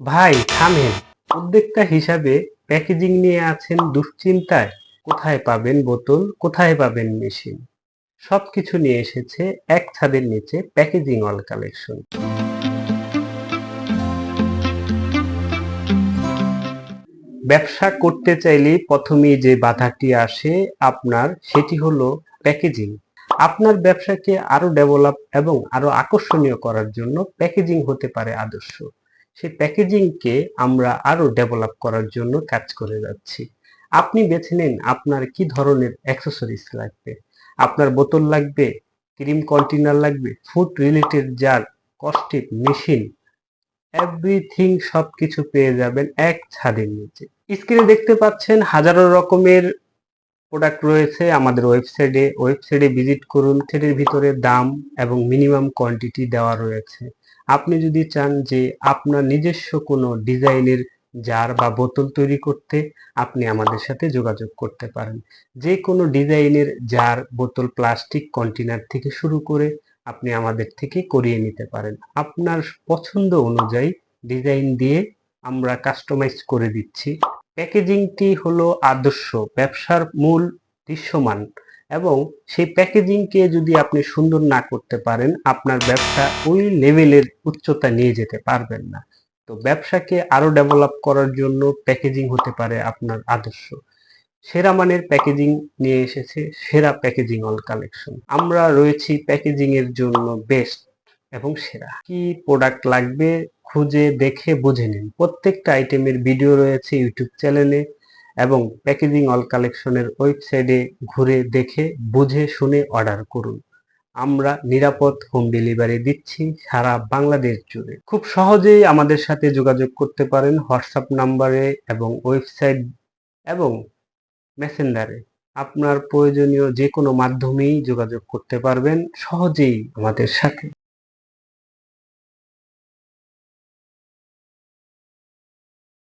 ভাই, থামেন। উদ্যোক্তা হিসাবে প্যাকেজিং নিয়ে আছেন দুশ্চিন্তায়। কোথায় পাবেন বোতল, কোথায় পাবেন মেশিন? সবকিছু নিয়ে এসেছে এক ছাদের নিচে প্যাকেজিং অল কালেকশন। ব্যবসা করতে চাইলে প্রথমেই যে বাধাটি আসে আপনার, সেটি হলো প্যাকেজিং। আপনার ব্যবসাকে আরও ডেভেলপ এবং আরও আকর্ষণীয় করার জন্য প্যাকেজিং হতে পারে আদর্শ। সেই প্যাকেজিংকে আমরা আরও ডেভেলপ করার জন্য কাজ করে যাচ্ছি। আপনি বেছে নিন আপনার কি ধরনের অ্যাক্সেসরিজ লাগবে? আপনার বোতল লাগবে ক্রিম কন্টেনার লাগবে food related jar caustic machine everything সবকিছু পেয়ে যাবেন এক ছাদের নিচে। স্ক্রিনে দেখতে পাচ্ছেন হাজারো রকমের প্রোডাক্ট রয়েছে আমাদের ওয়েবসাইটে ওয়েবসাইটে ভিজিট করুন। সেটির ভিতরে দাম এবং মিনিমাম কোয়ান্টিটি দেওয়া রয়েছে। আপনি যদি চান যে আপনার নিজস্ব কোনো ডিজাইনের জার বা বোতল তৈরি করতে, আপনি আমাদের সাথে যোগাযোগ করতে পারেন। যে কোনো ডিজাইনের জার, বোতল, প্লাস্টিক কন্টেনার থেকে শুরু করে আপনি আমাদের থেকে করিয়ে নিতে পারেন। আপনার পছন্দ অনুযায়ী ডিজাইন দিয়ে আমরা কাস্টমাইজ করে দিচ্ছি। প্যাকেজিংটি হলো আদর্শ, ব্যবসার মূল দৃশ্যমান। এবং সেই প্যাকেজিংকে যদি আপনি সুন্দর না করতে পারেন, আপনার ব্যবসা ওই লেভেলের উচ্চতা নিয়ে যেতে পারবেন না। তো ব্যবসাকে আরও ডেভেলপ করার জন্য প্যাকেজিং হতে পারে আপনার আদর্শ। সেরা মানের প্যাকেজিং নিয়ে এসেছে সেরা প্যাকেজিং অল কালেকশন আমরা রয়েছি প্যাকেজিং এর জন্য বেস্ট এবং সেরা। কি প্রোডাক্ট লাগবে খুঁজে দেখে বুঝে নিন। প্রত্যেকটা আইটেমের ভিডিও রয়েছে ইউটিউব চ্যানেলে এবং প্যাকেজিং অল কালেকশনের ওয়েবসাইটে ঘুরে দেখে, বুঝে, শুনে অর্ডার করুন। আমরা নিরাপদ হোম ডেলিভারি দিচ্ছি সারা বাংলাদেশ জুড়ে। খুব সহজেই আমাদের সাথে যোগাযোগ করতে পারেন হোয়াটসঅ্যাপ নাম্বারে এবং ওয়েবসাইট এবং মেসেঞ্জারে আপনার প্রয়োজনীয় যে কোনো মাধ্যমেই যোগাযোগ করতে পারবেন সহজেই আমাদের সাথে।